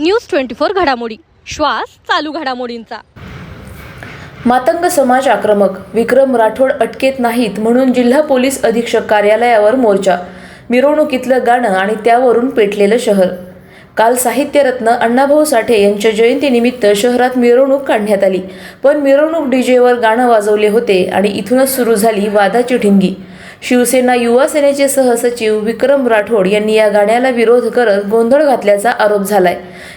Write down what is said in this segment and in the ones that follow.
News twenty four घडामोडी. श्वास चालू घडामोडींचा. मातंग समाज आक्रमक. विक्रम राठोड अटकेत नाहीत म्हणून जिल्हा पोलीस अधीक्षक कार्यालयावर मोर्चा. मिरवणुकीतलं गाणं आणि त्यावरून पेटलेलं शहर. काल साहित्यरत्न अण्णाभाऊ साठे यांच्या जयंतीनिमित्त शहरात मिरवणूक काढण्यात आली. पण मिरवणूक डीजेवर गाणं वाजवले होते आणि इथूनच सुरू झाली वादाची ठिंगी शिवसेना युवा सेनेचे सहसचिव विक्रम राठोड यांनी या गाण्याला विरोध करत गोंधळ घातल्याचा आरोप झालाय.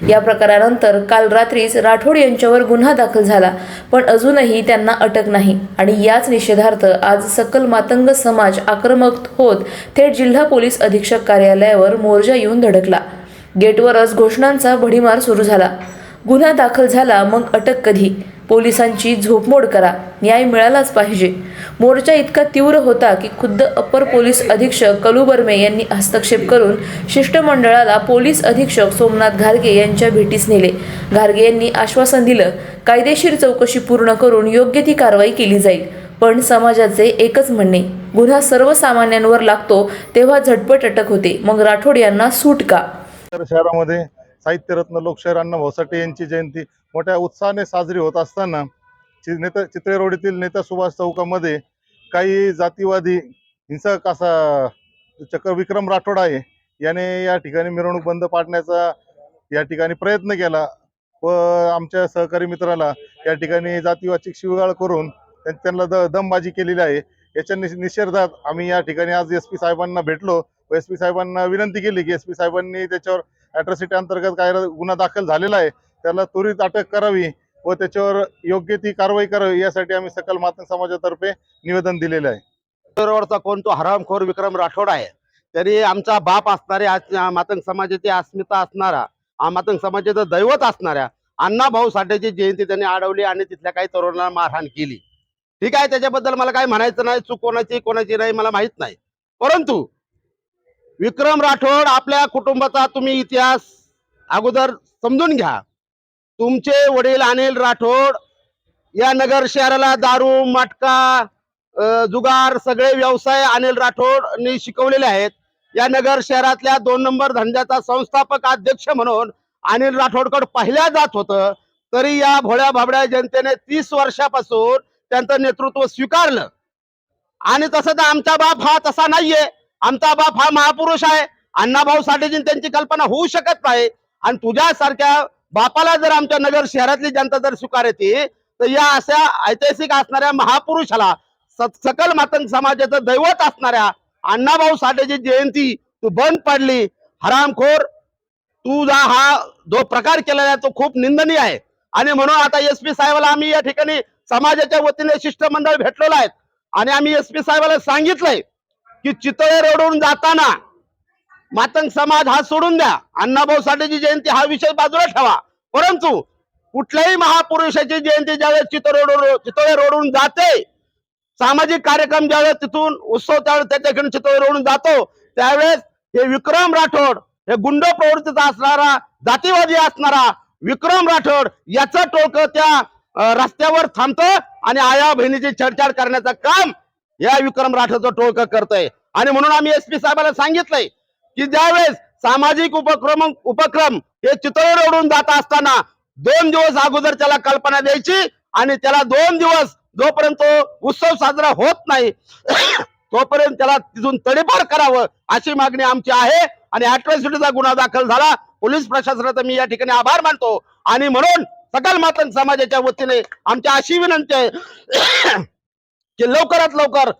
या प्रकारानंतर काल रात्रीच राठोड यांच्यावर गुन्हा दाखल झाला पण अजूनही त्यांना अटक नाही आणि याच निषेधार्थ आज सकल मातंग समाज आक्रमक होत थेट जिल्हा पोलीस अधीक्षक कार्यालयावर मोर्चा येऊन धडकला. गेटवरच घोषणांचा भडीमार सुरू झाला. गुन्हा दाखल झाला मग अटक कधी? पोलिसांची झोपमोड करा. न्याय मिळालाच पाहिजे. मोर्चा इतका तीव्र होता की खुद्द अप्पर पोलीस अधीक्षक कलू बर्मे यांनी हस्तक्षेप करून शिष्टमंडळाला पोलीस अधीक्षक सोमनाथ घारगे यांच्या भेटीस नेले. घारगे यांनी आश्वासन दिलं कायदेशीर चौकशी पूर्ण करून योग्य ती कारवाई केली जाईल. पण समाजाचे एकच म्हणणे गुन्हा सर्वसामान्यांवर लागतो तेव्हा झटपट अटक होते. मग राठोड यांना सूट का? शहरामध्ये साहित्यरत्न लोकशाहीर अण्णाभाऊ साठे यांची जयंती मोठ्या उत्साहाने साजरी होत असताना चि- नेता चित्रे रोड येथील नेता सुभाष चौकामध्ये काही जातीवादी हिंसक असा चक्र विक्रम राठोड आहे. याने या ठिकाणी मिरवणूक बंद पाडण्याचा या ठिकाणी प्रयत्न केला व आमच्या सहकारी मित्राला या ठिकाणी जातीवाची शिवगाळ करून त्यां- त्यांना द दमबाजी केलेली आहे. याच्या निष- निषेधात आम्ही या ठिकाणी आज एस पी साहेबांना भेटलो व एस पी साहेबांना विनंती केली की एस पी साहेबांनी त्याच्यावर अॅट्रॉसिटी अंतर्गत काय गुन्हा दाखल झालेला आहे त्याला त्वरित अटक करावी व त्याच्यावर योग्य ती कारवाई करावी यासाठी आम्ही सकल मातंग समाजातर्फे निवेदन दिलेले आहे. दरवरचा कोण तो हरामखोर विक्रम राठोड आहे. तरी आमचा बाप असणारे मातंग समाजाची अस्मिता असणारा मातंग समाजाचं दैवत असणाऱ्या अण्णाभाऊ साठेची जयंती त्यांनी अडवली आणि तिथल्या काही तरुणांना मारहाण केली. ठीक आहे त्याच्याबद्दल मला काही म्हणायचं नाही चूक कोणाची कोणाची नाही मला माहीत नाही. परंतु विक्रम राठोड आपल्या कुटुंबाचा तुम्ही इतिहास अगोदर समजून घ्या. तुमचे वडील अनिल राठोड या नगर शहराला दारू मटका जुगार सगळे व्यवसाय अनिल राठोडनी शिकवलेले आहेत. या नगर शहरातल्या दोन नंबर धंद्याचा संस्थापक अध्यक्ष म्हणून अनिल राठोडकड पाहिल्या जात होतं. तरी या भोळ्या भाबड्या जनतेने तीस वर्षापासून त्यांचं नेतृत्व स्वीकारलं. आणि तसं तर आमचा बाप हा तसा नाहीये. आमचा बाप हा महापुरुष आहे. अण्णाभाऊ साठेजी त्यांची कल्पना होऊ शकत नाही. आणि तुझ्यासारख्या बापाला जर आमच्या नगर शहरातली जनता जर स्वीकारते तर या अशा ऐतिहासिक असणाऱ्या महापुरुषाला स- सकल मातंग समाजाचं दैवत असणाऱ्या अण्णाभाऊ साठेची जयंती तू बंद पडली. हरामखोर तुझा हा जो प्रकार केलेला आहे तो खूप निंदनीय आहे. आणि म्हणून आता एस पी साहेबाला आम्ही या ठिकाणी समाजाच्या वतीने शिष्टमंडळ भेटलेलो आहेत आणि आम्ही एस पी साहेबाला सांगितलंय की चितळे रोडवरून जाताना मातंग समाज हा सोडून द्या. अण्णाभाऊ साठेची जयंती हा विषय बाजूला ठेवा. परंतु कुठल्याही महापुरुषाची जयंती ज्यावेळेस चितळे रोड चितळे रोडवरून जाते सामाजिक कार्यक्रम ज्यावेळेस तिथून उत्सव त्यावेळेस त्याच्याकडून चितळे रोडून जातो त्यावेळेस हे विक्रम राठोड हे गुंड प्रवृत्तीचा असणारा जातीवादी असणारा विक्रम राठोड याचं टोक त्या रस्त्यावर थांबतं आणि आया बहिणीची छेडछाड करण्याचं काम या विक्रम राठोडचं टोळक करतंय. आणि म्हणून आम्ही एस पी साहेबांना सांगितलंय की ज्यावेळेस सामाजिक उपक्रम उपक्रम हे चितळे ओढून जात असताना दोन दिवस अगोदर त्याला कल्पना द्यायची आणि त्याला दोन दिवस जोपर्यंत उत्सव साजरा होत नाही तोपर्यंत त्याला तिथून तडीपार करावं अशी मागणी आमची आहे. आणि अॅट्रॉसिटीचा गुन्हा दाखल झाला. पोलीस प्रशासनाचा मी या ठिकाणी आभार मानतो. आणि म्हणून सकल मातंग समाजाच्या वतीने आमची अशी विनंती आहे की लवकरात लवकर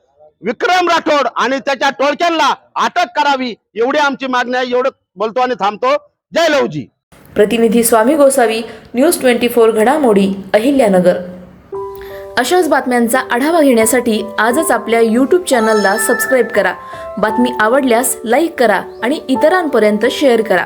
विक्रम राठोड आणि त्याच्या टोळक्यांना अटक करावी एवढी आमची मागणी आहे. एवढं बोलतो आणि थांबतो. जय लवजी. प्रतिनिधी Swami Gosavi news twenty four घडामोडी अहिल्यानगर. अशाच बातम्यांचा आढावा घेण्यासाठी आजच आपल्या यूट्यूब चॅनलला सबस्क्राईब करा. बातमी आवडल्यास लाईक करा आणि इतरांपर्यंत शेअर करा.